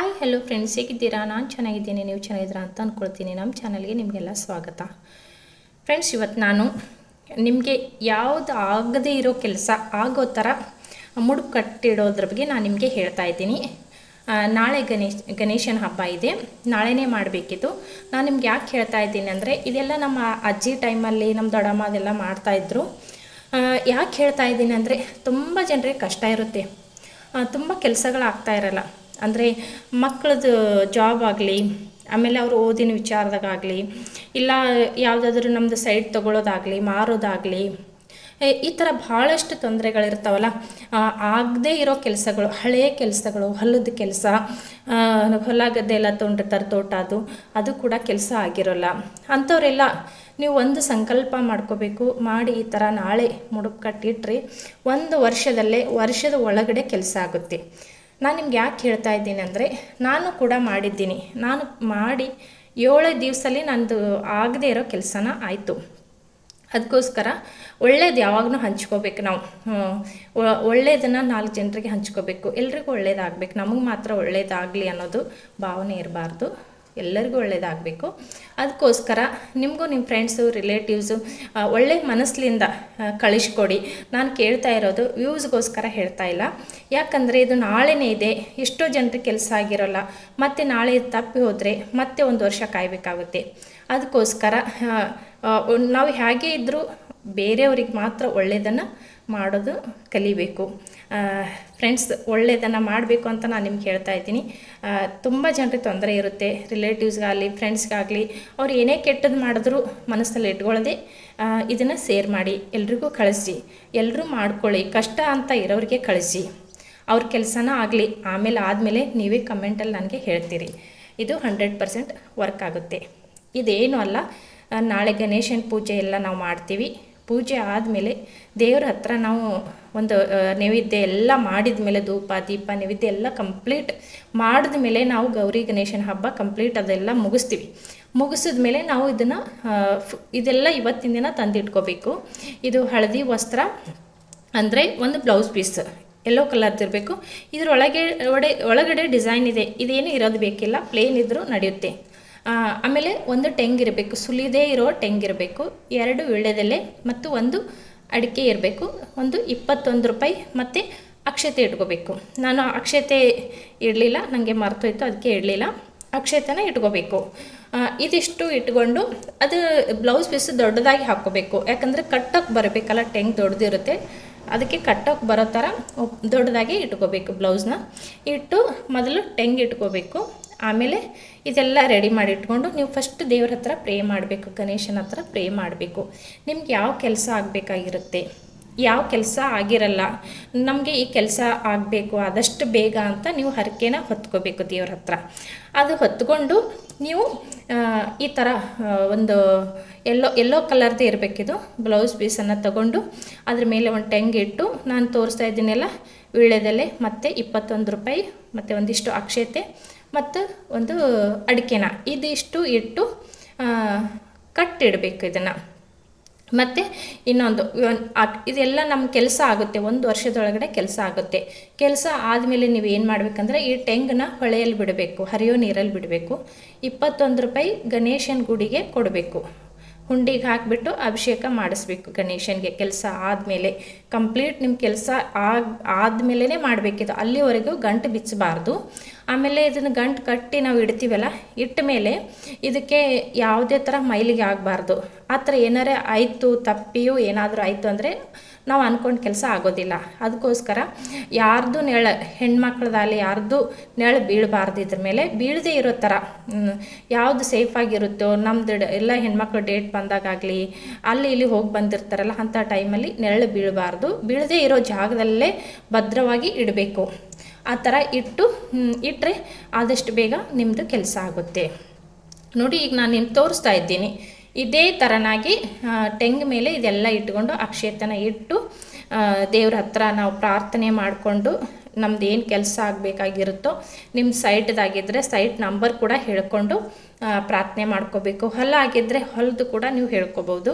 Hi hello friends ಹೇಗಿದ್ದೀರಾ? ನಾನು ಚೆನ್ನಾಗಿದ್ದೀನಿ, ನೀವು ಚೆನ್ನಾಗಿದ್ದೀರಾ ಅಂತ ಅಂದ್ಕೊಳ್ತೀನಿ ನಮ್ಮ ಚಾನಲ್ಗೆ ನಿಮಗೆಲ್ಲ ಸ್ವಾಗತ. ಫ್ರೆಂಡ್ಸ್ ಇವತ್ತು ನಾನು ನಿಮಗೆ ಯಾವುದು ಆಗದೇ ಇರೋ ಕೆಲಸ ಆಗೋ ಥರ ಮುಡುಪು ಕಟ್ಟಿಡೋದ್ರ ಬಗ್ಗೆ ನಾನು ನಿಮಗೆ ಹೇಳ್ತಾ ಇದ್ದೀನಿ. ನಾಳೆ ಗಣೇಶ್, ಗಣೇಶನ ಹಬ್ಬ ಇದೆ. ನಾಳೆನೇ ಮಾಡಬೇಕಿತ್ತು. ನಾನು ನಿಮ್ಗೆ ಯಾಕೆ ಹೇಳ್ತಾ ಇದ್ದೀನಿ ಅಂದರೆ, ಇದೆಲ್ಲ ನಮ್ಮ ಅಜ್ಜಿ ಟೈಮಲ್ಲಿ ನಮ್ಮ ದೊಡ್ಡಮ್ಮ ಅದೆಲ್ಲ ಮಾಡ್ತಾಯಿದ್ರು ಯಾಕೆ ಹೇಳ್ತಾ ಇದ್ದೀನಿ ಅಂದರೆ, ತುಂಬ ಜನರಿಗೆ ಕಷ್ಟ ಇರುತ್ತೆ. ತುಂಬ ಕೆಲಸಗಳಾಗ್ತಾ ಇರಲ್ಲ. ಅಂದರೆ ಮಕ್ಕಳದ್ದು ಜಾಬ್ ಆಗಲಿ, ಆಮೇಲೆ ಅವರು ಓದಿನ ವಿಚಾರದಾಗಲಿ ಇಲ್ಲ ಯಾವುದಾದ್ರೂ ನಮ್ಮದು ಸೈಡ್ ತೊಗೊಳೋದಾಗಲಿ, ಮಾರೋದಾಗಲಿ ಈ ಥರ ಭಾಳಷ್ಟು ತೊಂದರೆಗಳಿರ್ತಾವಲ್ಲ ಆಗದೇ ಇರೋ ಕೆಲಸಗಳು ಹಳೆಯ ಕೆಲಸಗಳು, ಹೊಲದ ಕೆಲಸ ಹೊಲ ಗದ್ದೆ ಎಲ್ಲ ತೊಗೊಂಡಿರ್ತಾರೆ ತೋಟ ಅದು ಅದು ಕೂಡ ಕೆಲಸ ಆಗಿರೋಲ್ಲ. ಅಂಥವರೆಲ್ಲ ನೀವು ಒಂದು ಸಂಕಲ್ಪ ಮಾಡ್ಕೋಬೇಕು, ಮಾಡಿ ಈ ಥರ ನಾಳೆ ಮುಡುಪು ಕಟ್ಟಿಟ್ರೆ, ಒಂದು ವರ್ಷದಲ್ಲೇ, ವರ್ಷದ ಒಳಗಡೆ ಕೆಲಸ ಆಗುತ್ತೆ. ನಾನು ನಿಮ್ಗೆ ಯಾಕೆ ಹೇಳ್ತಾ ಇದ್ದೀನಿ ಅಂದರೆ, ನಾನು ಕೂಡ ಮಾಡಿದ್ದೀನಿ. ನಾನು ಮಾಡಿ ಏಳು ದಿವಸಲ್ಲಿ ನಂದು ಆಗದೇ ಇರೋ ಕೆಲಸನ ಆಯಿತು. ಅದಕ್ಕೋಸ್ಕರ ಒಳ್ಳೇದು ಯಾವಾಗಲೂ ಹಂಚ್ಕೋಬೇಕು ನಾವು. ಒಳ್ಳೇದನ್ನು ನಾಲ್ಕು ಜನರಿಗೆ ಹಂಚ್ಕೋಬೇಕು. ಎಲ್ರಿಗೂ ಒಳ್ಳೇದಾಗಬೇಕು. ನಮಗೆ ಮಾತ್ರ ಒಳ್ಳೇದಾಗಲಿ ಅನ್ನೋದು ಭಾವನೆ ಇರಬಾರ್ದು. ಎಲ್ಲರಿಗೂ ಒಳ್ಳೇದಾಗಬೇಕು. ಅದಕ್ಕೋಸ್ಕರ ನಿಮಗೂ ನಿಮ್ಮ ಫ್ರೆಂಡ್ಸು ರಿಲೇಟಿವ್ಸು ಒಳ್ಳೆ ಮನಸ್ಸಿನಿಂದ ಕಳಿಸ್ಕೊಡಿ. ನಾನು ಕೇಳ್ತಾ ಇರೋದು ವ್ಯೂಸ್ಗೋಸ್ಕರ ಹೇಳ್ತಾ ಇಲ್ಲ. ಯಾಕಂದರೆ ಇದು ನಾಳೆನೇ ಇದೆ, ಎಷ್ಟೋ ಜನರಿಗೆ ಕೆಲಸ ಆಗಿರೋಲ್ಲ, ಮತ್ತು ನಾಳೆ ತಪ್ಪಿ ಹೋದರೆ ಮತ್ತೆ ಒಂದು ವರ್ಷ ಕಾಯಬೇಕಾಗುತ್ತೆ. ಅದಕ್ಕೋಸ್ಕರ ನಾವು ಹೇಗೆ ಇದ್ದರೂ ಬೇರೆಯವ್ರಿಗೆ ಮಾತ್ರ ಒಳ್ಳೆಯದನ್ನು ಮಾಡೋದು ಕಲಿಬೇಕು. ಫ್ರೆಂಡ್ಸ್ ಒಳ್ಳೆಯದನ್ನು ಮಾಡಬೇಕು ಅಂತ ನಾನು ನಿಮ್ಗೆ ಹೇಳ್ತಾ ಇದ್ದೀನಿ. ತುಂಬ ಜನರಿಗೆ ತೊಂದರೆ ಇರುತ್ತೆ. ರಿಲೇಟಿವ್ಸ್ಗಾಗಲಿ ಫ್ರೆಂಡ್ಸ್ಗಾಗಲಿ ಅವ್ರು ಏನೇ ಕೆಟ್ಟದ್ದು ಮಾಡಿದ್ರು ಮನಸ್ಸಲ್ಲಿ ಇಟ್ಕೊಳ್ಳದೆ ಇದನ್ನು ಸೇರ್ ಮಾಡಿ. ಎಲ್ರಿಗೂ ಕಳಿಸಿ. ಎಲ್ಲರೂ ಮಾಡ್ಕೊಳ್ಳಿ. ಕಷ್ಟ ಅಂತ ಇರೋರಿಗೆ ಕಳಿಸಿ. ಅವ್ರ ಕೆಲಸನ ಆಗಲಿ. ಆಮೇಲೆ ಆದಮೇಲೆ ನೀವೇ ಕಮೆಂಟಲ್ಲಿ ನನಗೆ ಹೇಳ್ತೀರಿ. ಇದು ಹಂಡ್ರೆಡ್ ಪರ್ಸೆಂಟ್ ವರ್ಕ್ ಆಗುತ್ತೆ. ಇದೇನು ಅಲ್ಲ. ನಾಳೆ ಗಣೇಶನ ಪೂಜೆ ಎಲ್ಲ ನಾವು ಮಾಡ್ತೀವಿ. ಪೂಜೆ ಆದಮೇಲೆ ದೇವ್ರ ಹತ್ರ ನಾವು ಒಂದು ನೈವೇದ್ಯ ಎಲ್ಲ ಮಾಡಿದ ಮೇಲೆ ಧೂಪ, ದೀಪ, ನೈವೇದ್ಯ ಎಲ್ಲ ಕಂಪ್ಲೀಟ್ ಮಾಡಿದ ಮೇಲೆ ನಾವು ಗೌರಿ ಗಣೇಶನ ಹಬ್ಬ ಕಂಪ್ಲೀಟ್ ಅದೆಲ್ಲ ಮುಗಿಸ್ತೀವಿ. ಮುಗಿಸಿದ ಮೇಲೆ ನಾವು ಇದನ್ನು ಇದೆಲ್ಲ ಇವತ್ತಿನ ದಿನ ತಂದಿಟ್ಕೋಬೇಕು. ಇದು ಹಳದಿ ವಸ್ತ್ರ, ಅಂದರೆ ಒಂದು ಬ್ಲೌಸ್ ಪೀಸ್ ಎಲ್ಲೋ ಕಲರ್ದು ಇರಬೇಕು. ಇದರೊಳಗೆ, ಒಡೆ, ಒಳಗಡೆ ಡಿಸೈನ್ ಇದೆ. ಇದೇನು ಇರೋದು ಬೇಕಿಲ್ಲ. ಪ್ಲೇನ್ ಇದ್ದರೂ ನಡೆಯುತ್ತೆ. ಆಮೇಲೆ ಒಂದು ಟೆಂಗ್ ಇರಬೇಕು ಸುಲಿದೇ ಇರೋ ಟೆಂಗ್ ಇರಬೇಕು ಎರಡು ವೀಳ್ಯದೆಲೆ ಮತ್ತು ಒಂದು ಅಡಿಕೆ ಇರಬೇಕು, ಒಂದು ಇಪ್ಪತ್ತೊಂದು ರೂಪಾಯಿ ಮತ್ತು ಅಕ್ಷತೆ ಇಟ್ಕೋಬೇಕು. ನಾನು ಅಕ್ಷತೆ ಇಡಲಿಲ್ಲ ನನಗೆ ಮರ್ತೋಯ್ತು, ಅದಕ್ಕೆ ಇಡಲಿಲ್ಲ. ಅಕ್ಷತೆನ ಇಟ್ಕೋಬೇಕು. ಇದಿಷ್ಟು ಇಟ್ಕೊಂಡು ಅದು ಬ್ಲೌಸ್ ಪೀಸ್ ದೊಡ್ಡದಾಗಿ ಹಾಕ್ಕೋಬೇಕು. ಯಾಕಂದರೆ ಕಟ್ಟೋಕ್ಕೆ ಬರಬೇಕಲ್ಲ ಟೆಂಗ್ ದೊಡ್ಡದಿರುತ್ತೆ. ಅದಕ್ಕೆ ಕಟ್ಟೋಕ್ಕೆ ಬರೋ ಥರ ದೊಡ್ಡದಾಗಿ ಇಟ್ಕೋಬೇಕು ಬ್ಲೌಸ್ನ. ಇಟ್ಟು ಮೊದಲು ಟೆಂಗ್ ಇಟ್ಕೋಬೇಕು. ಆಮೇಲೆ ಇದೆಲ್ಲ ರೆಡಿ ಮಾಡಿ ಇಟ್ಕೊಂಡು ನೀವು ಫಸ್ಟ್ ದೇವ್ರ ಹತ್ರ ಪ್ರೇ ಮಾಡಬೇಕು, ಗಣೇಶನ ಹತ್ರ ಪ್ರೇ ಮಾಡಬೇಕು. ನಿಮ್ಗೆ ಯಾವ ಕೆಲಸ ಆಗಬೇಕಾಗಿರುತ್ತೆ? ಯಾವ ಕೆಲಸ ಆಗಿರಲ್ಲ, ನಮಗೆ ಈ ಕೆಲಸ ಆಗಬೇಕು, ಆದಷ್ಟು ಬೇಗ ಅಂತ ನೀವು ಹರಕೆನ ಹೊತ್ಕೋಬೇಕು ದೇವ್ರ ಹತ್ರ. ಅದು ಹೊತ್ಕೊಂಡು ನೀವು ಈ ಥರ ಒಂದು ಎಲ್ಲೋ ಎಲ್ಲೋ ಕಲರ್ದೇ ಇರಬೇಕಿದು, ಬ್ಲೌಸ್ ಪೀಸನ್ನು ತಗೊಂಡು ಅದ್ರ ಮೇಲೆ ಒಂದು ಟೆಂಗ್ ಇಟ್ಟು ನಾನು ತೋರಿಸ್ತಾ ಇದ್ದೀನಲ್ಲ, ವೀಳ್ಯದೆಲೆ ಮತ್ತು ಇಪ್ಪತ್ತೊಂದು ರೂಪಾಯಿ, ಮತ್ತು ಒಂದಿಷ್ಟು ಅಕ್ಷತೆ, ಮತ್ತು ಒಂದು ಅಡಿಕೆನ. ಇದಿಷ್ಟು ಇಟ್ಟು ಕಟ್ಟಿಡಬೇಕು ಇದನ್ನು. ಮತ್ತು ಇನ್ನೊಂದು ಇದೆಲ್ಲ ನಮ್ಮ ಕೆಲಸ ಆಗುತ್ತೆ, ಒಂದು ವರ್ಷದೊಳಗಡೆ ಕೆಲಸ ಆಗುತ್ತೆ. ಕೆಲಸ ಆದಮೇಲೆ ನೀವು ಏನು ಮಾಡಬೇಕಂದ್ರೆ ಈ ಟೆಂಗನ್ನ ಹೊಳೆಯಲ್ಲಿ ಬಿಡಬೇಕು, ಹರಿಯೋ ನೀರಲ್ಲಿ ಬಿಡಬೇಕು. ಇಪ್ಪತ್ತೊಂದು ರೂಪಾಯಿ ಗಣೇಶನ ಗುಡಿಗೆ ಕೊಡಬೇಕು. ಹುಂಡಿಗೆ ಹಾಕಿಬಿಟ್ಟು ಅಭಿಷೇಕ ಮಾಡಿಸ್ಬೇಕು ಗಣೇಶನಿಗೆ. ಕೆಲಸ ಆದಮೇಲೆ ಕಂಪ್ಲೀಟ್ ನಿಮ್ಮ ಕೆಲಸ ಆಗ ಆದಮೇಲೆ ಮಾಡಬೇಕಿದು. ಅಲ್ಲಿವರೆಗೂ ಗಂಟು ಬಿಚ್ಚಬಾರ್ದು. ಆಮೇಲೆ ಇದನ್ನು ಗಂಟು ಕಟ್ಟಿ ನಾವು ಇಡ್ತೀವಲ್ಲ ಇಟ್ಟ ಮೇಲೆ ಇದಕ್ಕೆ ಯಾವುದೇ ಥರ ಮೈಲಿಗೆ ಆಗಬಾರ್ದು. ಆ ಥರ ಏನಾರೇ ಆಯಿತು, ತಪ್ಪಿಯೂ ಏನಾದರೂ ಆಯಿತು ಅಂದರೆ ನಾವು ಅಂದ್ಕೊಂಡು ಕೆಲಸ ಆಗೋದಿಲ್ಲ. ಅದಕ್ಕೋಸ್ಕರ ಯಾರ್ದು ನೆಳ, ಹೆಣ್ಮಕ್ಳದಾಗಲಿ ಯಾರ್ದು ನೆಳ ಬೀಳಬಾರ್ದು ಇದ್ರ ಮೇಲೆ ಬೀಳದೇ ಇರೋ ಥರ ಯಾವುದು ಸೇಫಾಗಿರುತ್ತೋ ನಮ್ದು ಎಲ್ಲ ಹೆಣ್ಮಕ್ಳು ಡೇಟ್ ಬಂದಾಗಲಿ ಅಲ್ಲಿ ಇಲ್ಲಿ ಹೋಗಿ ಬಂದಿರ್ತಾರಲ್ಲ ಅಂಥ ಟೈಮಲ್ಲಿ ನೆರಳು ಬೀಳಬಾರ್ದು. ಬೀಳದೇ ಇರೋ ಜಾಗದಲ್ಲೇ ಭದ್ರವಾಗಿ ಇಡಬೇಕು. ಆ ಥರ ಇಟ್ಟು ಇಟ್ಟರೆ ಆದಷ್ಟು ಬೇಗ ನಿಮ್ಮದು ಕೆಲಸ ಆಗುತ್ತೆ. ನೋಡಿ, ಈಗ ನಾನು ನಿಮ್ಗೆ ತೋರಿಸ್ತಾ ಇದ್ದೀನಿ. ಇದೇ ಥರನಾಗಿ ಆ, ಟೆಂಗ್ ಮೇಲೆ ಇದೆಲ್ಲ ಇಟ್ಕೊಂಡು ಅಕ್ಷೇತನ ಇಟ್ಟು ದೇವ್ರ ಹತ್ರ ನಾವು ಪ್ರಾರ್ಥನೆ ಮಾಡಿಕೊಂಡು ನಮ್ದು ಏನು ಕೆಲಸ ಆಗಬೇಕಾಗಿರುತ್ತೋ ನಿಮ್ಮ ಸೈಟ್ದಾಗಿದ್ದರೆ ಸೈಟ್ ನಂಬರ್ ಕೂಡ ಹೇಳ್ಕೊಂಡು ಪ್ರಾರ್ಥನೆ ಮಾಡ್ಕೋಬೇಕು. ಹೊಲ ಆಗಿದ್ದರೆ ಹೊಲದು ಕೂಡ ನೀವು ಹೇಳ್ಕೊಬೋದು.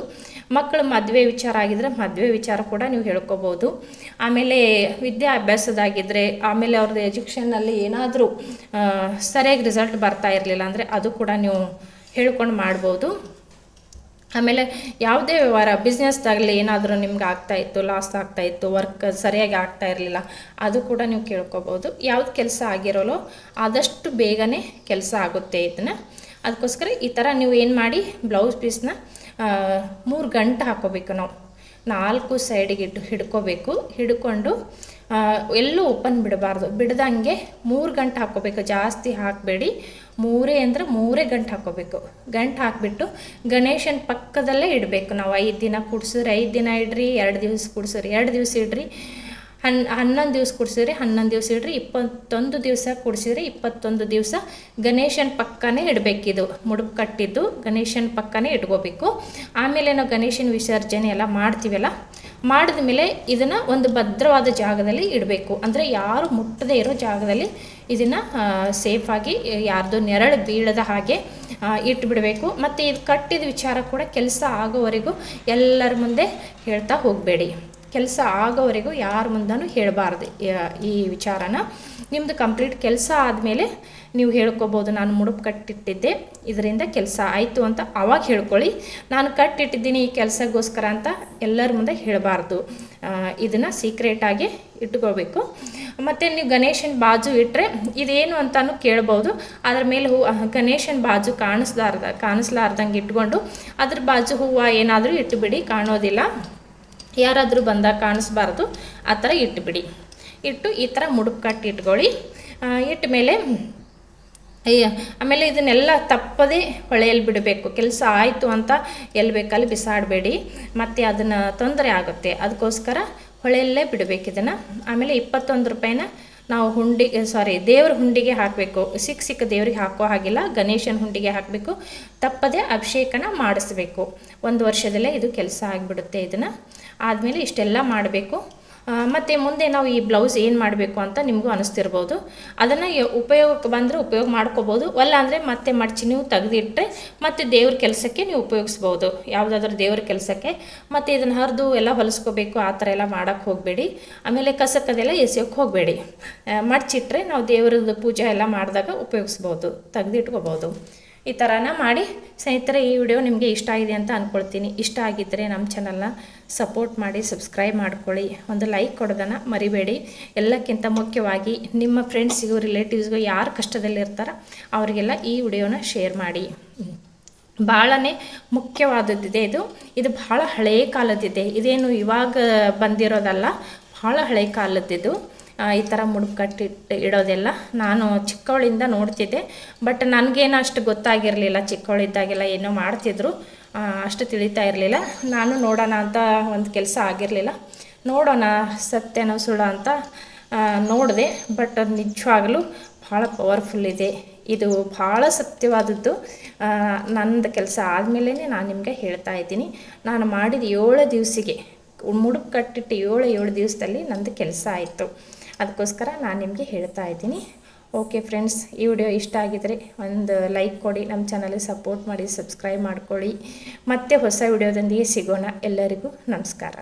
ಮಕ್ಕಳು ಮದುವೆ ವಿಚಾರ ಆಗಿದ್ದರೆ ಮದುವೆ ವಿಚಾರ ಕೂಡ ನೀವು ಹೇಳ್ಕೊಬೋದು. ಆಮೇಲೆ ವಿದ್ಯಾಭ್ಯಾಸದಾಗಿದ್ದರೆ ಆಮೇಲೆ ಅವ್ರದ್ದು ಎಜುಕೇಷನ್ನಲ್ಲಿ ಏನಾದರೂ ಸರಿಯಾಗಿ ರಿಸಲ್ಟ್ ಬರ್ತಾ ಇರಲಿಲ್ಲ ಅಂದರೆ ಅದು ಕೂಡ ನೀವು ಹೇಳ್ಕೊಂಡು ಮಾಡ್ಬೋದು. ಆಮೇಲೆ ಯಾವುದೇ ವ್ಯವಹಾರ ಬಿಸ್ನೆಸ್ದಾಗಲಿ ಏನಾದರೂ ನಿಮ್ಗೆ ಆಗ್ತಾ ಇತ್ತು ಲಾಸ್ ಆಗ್ತಾ ಇತ್ತು ವರ್ಕ್ ಸರಿಯಾಗಿ ಆಗ್ತಾ ಇರಲಿಲ್ಲ, ಅದು ಕೂಡ ನೀವು ಕೇಳ್ಕೊಬೋದು. ಯಾವ್ದು ಕೆಲಸ ಆಗಿರೋಲ್ಲೋ ಆದಷ್ಟು ಬೇಗನೆ ಕೆಲಸ ಆಗುತ್ತೆ ಇದನ್ನು. ಅದಕ್ಕೋಸ್ಕರ ಈ ಥರ ನೀವು ಏನು ಮಾಡಿ ಬ್ಲೌಸ್ ಪೀಸ್ನ ಮೂರು ಗಂಟೆ ಹಾಕೋಬೇಕು ನಾವು. ನಾಲ್ಕು ಸೈಡಿಗೆ ಇಟ್ಟು ಹಿಡ್ಕೋಬೇಕು. ಹಿಡ್ಕೊಂಡು ಎಲ್ಲೂ ಓಪನ್ ಬಿಡಬಾರ್ದು. ಬಿಡ್ದಂಗೆ ಮೂರು ಗಂಟೆ ಹಾಕ್ಕೋಬೇಕು. ಜಾಸ್ತಿ ಹಾಕಬೇಡಿ. ಮೂರೇ ಅಂದರೆ ಮೂರೇ ಗಂಟೆ ಹಾಕ್ಕೋಬೇಕು. ಗಂಟೆ ಹಾಕಿಬಿಟ್ಟು ಗಣೇಶನ ಪಕ್ಕದಲ್ಲೇ ಇಡಬೇಕು. ನಾವು ಐದು ದಿನ ಕುಡ್ಸಿದ್ರೆ ಐದು ದಿನ ಇಡ್ರಿ, ಎರಡು ದಿವಸ ಕುಡ್ಸಿದ್ರಿ ಎರಡು ದಿವಸ ಇಡ್ರಿ. ಹನ್, ಹನ್ನೊಂದು ದಿವಸ ಕುಡ್ಸಿದ್ರಿ ಹನ್ನೊಂದು ದಿವಸ ಇಡ್ರಿ. ಇಪ್ಪತ್ತೊಂದು ದಿವಸ ಕುಡ್ಸಿದ್ರಿ ಇಪ್ಪತ್ತೊಂದು ದಿವಸ ಗಣೇಶನ ಪಕ್ಕನೇ ಇಡಬೇಕಿದು. ಮುಡುಪು ಕಟ್ಟಿದ್ದು ಗಣೇಶನ ಪಕ್ಕನೇ ಇಟ್ಕೋಬೇಕು. ಆಮೇಲೆ ನಾವು ಗಣೇಶನ ವಿಸರ್ಜನೆ ಎಲ್ಲ ಮಾಡ್ತೀವಲ್ಲ ಮಾಡಿದ ಮೇಲೆ ಇದನ್ನು ಒಂದು ಭದ್ರವಾದ ಜಾಗದಲ್ಲಿ ಇಡಬೇಕು. ಅಂದರೆ ಯಾರು ಮುಟ್ಟದೇ ಇರೋ ಜಾಗದಲ್ಲಿ ಇದನ್ನು ಸೇಫಾಗಿ ಯಾರ್ದು ನೆರಳು ಬೀಳದ ಹಾಗೆ ಇಟ್ಬಿಡಬೇಕು. ಮತ್ತು ಇದು ಕಟ್ಟಿದ ವಿಚಾರ ಕೂಡ ಕೆಲಸ ಆಗೋವರೆಗೂ ಎಲ್ಲರ ಮುಂದೆ ಹೇಳ್ತಾ ಹೋಗಬೇಡಿ. ಕೆಲಸ ಆಗೋವರೆಗೂ ಯಾರ ಮುಂದೂ ಹೇಳಬಾರ್ದು ಈ ವಿಚಾರನ. ನಿಮ್ಮದು ಕಂಪ್ಲೀಟ್ ಕೆಲಸ ಆದಮೇಲೆ ನೀವು ಹೇಳ್ಕೊಬೋದು, ನಾನು ಮುಡುಪು ಕಟ್ಟಿಟ್ಟಿದ್ದೆ, ಇದರಿಂದ ಕೆಲಸ ಆಯಿತು ಅಂತ ಅವಾಗ ಹೇಳ್ಕೊಳ್ಳಿ. ನಾನು ಕಟ್ಟಿಟ್ಟಿದ್ದೀನಿ ಈ ಕೆಲಸಕ್ಕೋಸ್ಕರ ಅಂತ ಎಲ್ಲರ ಮುಂದೆ ಹೇಳಬಾರ್ದು. ಇದನ್ನು ಸೀಕ್ರೆಟಾಗಿ ಇಟ್ಕೋಬೇಕು. ಮತ್ತು ನೀವು ಗಣೇಶನ ಬಾಜು ಇಟ್ಟರೆ ಇದೇನು ಅಂತಲೂ ಕೇಳ್ಬೋದು. ಅದ್ರ ಮೇಲೆ ಹೂ ಗಣೇಶನ ಬಾಜು ಕಾಣಿಸ್ಲಾರ್ದ, ಕಾಣಿಸ್ಲಾರ್ದಂಗೆ ಇಟ್ಕೊಂಡು ಅದ್ರ ಬಾಜು ಹೂವು ಏನಾದರೂ ಇಟ್ಟುಬಿಡಿ ಕಾಣೋದಿಲ್ಲ. ಯಾರಾದರೂ ಬಂದಾಗ ಕಾಣಿಸ್ಬಾರ್ದು, ಆ ಥರ ಇಟ್ಬಿಡಿ. ಇಟ್ಟು ಈ ಥರ ಮುಡುಪು ಕಟ್ಟಿ ಇಟ್ಕೊಳ್ಳಿ. ಇಟ್ಟ ಮೇಲೆ ಅಯ್ಯ ಆಮೇಲೆ ಇದನ್ನೆಲ್ಲ ತಪ್ಪದೇ ಹೊಳೆಯಲ್ಲಿ ಬಿಡಬೇಕು. ಕೆಲಸ ಆಯಿತು ಅಂತ ಎಲ್ಲಿ ಬೇಕಲ್ಲಿ ಬಿಸಾಡಬೇಡಿ. ಮತ್ತು ಅದನ್ನು ತೊಂದರೆ ಆಗುತ್ತೆ. ಅದಕ್ಕೋಸ್ಕರ ಹೊಳೆಯಲ್ಲೇ ಬಿಡಬೇಕು ಇದನ್ನು. ಆಮೇಲೆ ಇಪ್ಪತ್ತೊಂದು ರೂಪಾಯಿನ ನಾವು ಹುಂಡಿಗೆ ಸಾರಿ ದೇವ್ರ ಹುಂಡಿಗೆ ಹಾಕಬೇಕು. ಸಿಕ್ಕ ಸಿಕ್ಕ ದೇವ್ರಿಗೆ ಹಾಕೋ ಹಾಗಿಲ್ಲ, ಗಣೇಶನ ಹುಂಡಿಗೆ ಹಾಕಬೇಕು. ತಪ್ಪದೇ ಅಭಿಷೇಕನ ಮಾಡಿಸ್ಬೇಕು. ಒಂದು ವರ್ಷದಲ್ಲೇ ಇದು ಕೆಲಸ ಆಗಿಬಿಡುತ್ತೆ ಇದನ್ನು. ಆದಮೇಲೆ ಇಷ್ಟೆಲ್ಲ ಮಾಡಬೇಕು. ಮತ್ತು ಮುಂದೆ ನಾವು ಈ ಬ್ಲೌಸ್ ಏನು ಮಾಡಬೇಕು ಅಂತ ನಿಮಗೂ ಅನಿಸ್ತಿರ್ಬೋದು. ಅದನ್ನು ಉಪಯೋಗಕ್ಕೆ ಬಂದರೆ ಉಪಯೋಗ ಮಾಡ್ಕೋಬೋದು. ಅಲ್ಲ ಅಂದರೆ ಮತ್ತೆ ಮಡಚಿ ನೀವು ತೆಗೆದಿಟ್ಟರೆ ಮತ್ತೆ ದೇವ್ರ ಕೆಲಸಕ್ಕೆ ನೀವು ಉಪಯೋಗಿಸ್ಬೋದು. ಯಾವುದಾದ್ರೂ ದೇವ್ರ ಕೆಲಸಕ್ಕೆ. ಮತ್ತು ಇದನ್ನು ಹರಿದು ಎಲ್ಲ ಹೊಲಿಸ್ಕೋಬೇಕು, ಆ ಥರ ಎಲ್ಲ ಮಾಡೋಕ್ಕೆ ಹೋಗಬೇಡಿ. ಆಮೇಲೆ ಕಸಕ್ಕದೆಲ್ಲ ಎಸೆಯೋಕ್ಕೆ ಹೋಗಬೇಡಿ. ಮಡಚಿಟ್ರೆ ನಾವು ದೇವ್ರದ್ದು ಪೂಜೆ ಎಲ್ಲ ಮಾಡಿದಾಗ ಉಪಯೋಗಿಸ್ಬೋದು, ತೆಗೆದಿಟ್ಕೋಬೋದು. ಈ ಥರನ ಮಾಡಿ ಸ್ನೇಹಿತರೆ, ಈ ವಿಡಿಯೋ ನಿಮಗೆ ಇಷ್ಟ ಆಗಿದೆ ಅಂತ ಅಂದ್ಕೊಳ್ತೀನಿ ಇಷ್ಟ ಆಗಿದ್ದರೆ ನಮ್ಮ ಚಾನಲ್ನ ಸಪೋರ್ಟ್ ಮಾಡಿ ಸಬ್ಸ್ಕ್ರೈಬ್ ಮಾಡ್ಕೊಳ್ಳಿ. ಒಂದು ಲೈಕ್ ಕೊಡೋದನ್ನ ಮರಿಬೇಡಿ. ಎಲ್ಲಕ್ಕಿಂತ ಮುಖ್ಯವಾಗಿ ನಿಮ್ಮ ಫ್ರೆಂಡ್ಸಿಗೂ ರಿಲೇಟಿವ್ಸ್ಗೂ ಯಾರು ಕಷ್ಟದಲ್ಲಿರ್ತಾರ ಅವರಿಗೆಲ್ಲ ಈ ವಿಡಿಯೋನ ಶೇರ್ ಮಾಡಿ. ಭಾಳನೇ ಮುಖ್ಯವಾದದ್ದಿದೆ ಇದು. ಇದು ಭಾಳ ಹಳೆಯ ಕಾಲದ್ದಿದೆ. ಇದೇನು ಇವಾಗ ಬಂದಿರೋದಲ್ಲ ಭಾಳ ಹಳೆಯ ಕಾಲದ್ದಿದು ಈ ಥರ ಮುಡುಪು ಇಡೋದೆಲ್ಲ ನಾನು ಚಿಕ್ಕವಳಿಂದ ನೋಡ್ತಿದ್ದೆ. ಬಟ್ ನನಗೇನು ಅಷ್ಟು ಗೊತ್ತಾಗಿರಲಿಲ್ಲ, ಚಿಕ್ಕವಳಿದ್ದಾಗೆಲ್ಲ ಏನೋ ಮಾಡ್ತಿದ್ರು. ಅಷ್ಟು ತಿಳಿತಾ ಇರಲಿಲ್ಲ. ನಾನು ನೋಡೋಣ ಅಂತ ಒಂದು ಕೆಲಸ ಆಗಿರಲಿಲ್ಲ. ನೋಡೋಣ ಸತ್ಯನೋ ಸುಳ್ಳ ಅಂತ ನೋಡಿದೆ. ಬಟ್ ಅದು ನಿಜವಾಗಲೂ ಭಾಳ ಪವರ್ಫುಲ್ ಇದೆ. ಇದು ಭಾಳ ಸತ್ಯವಾದದ್ದು. ನಂದು ಕೆಲಸ ಆದಮೇಲೆ ನಾನು ನಿಮಗೆ ಹೇಳ್ತಾ ಇದ್ದೀನಿ. ನಾನು ಮಾಡಿದ ಏಳು ದಿವಸಿಗೆ ಮುಡುಪು ಕಟ್ಟಿಟ್ಟು ಏಳು ಏಳು ದಿವಸದಲ್ಲಿ ನಂದು ಕೆಲಸ ಆಯಿತು. ಅದಕ್ಕೋಸ್ಕರ ನಾನು ನಿಮಗೆ ಹೇಳ್ತಾ ಇದ್ದೀನಿ. ಓಕೆ ಫ್ರೆಂಡ್ಸ್ ಈ ವಿಡಿಯೋ ಇಷ್ಟ ಆಗಿದರೆ ಒಂದು ಲೈಕ್ ಕೊಡಿ ನಮ್ಮ ಚಾನಲಿಗೆ ಸಪೋರ್ಟ್ ಮಾಡಿ ಸಬ್ಸ್ಕ್ರೈಬ್ ಮಾಡ್ಕೊಳ್ಳಿ. ಮತ್ತೆ ಹೊಸ ವಿಡಿಯೋದೊಂದಿಗೆ ಸಿಗೋಣ. ಎಲ್ಲರಿಗೂ ನಮಸ್ಕಾರ.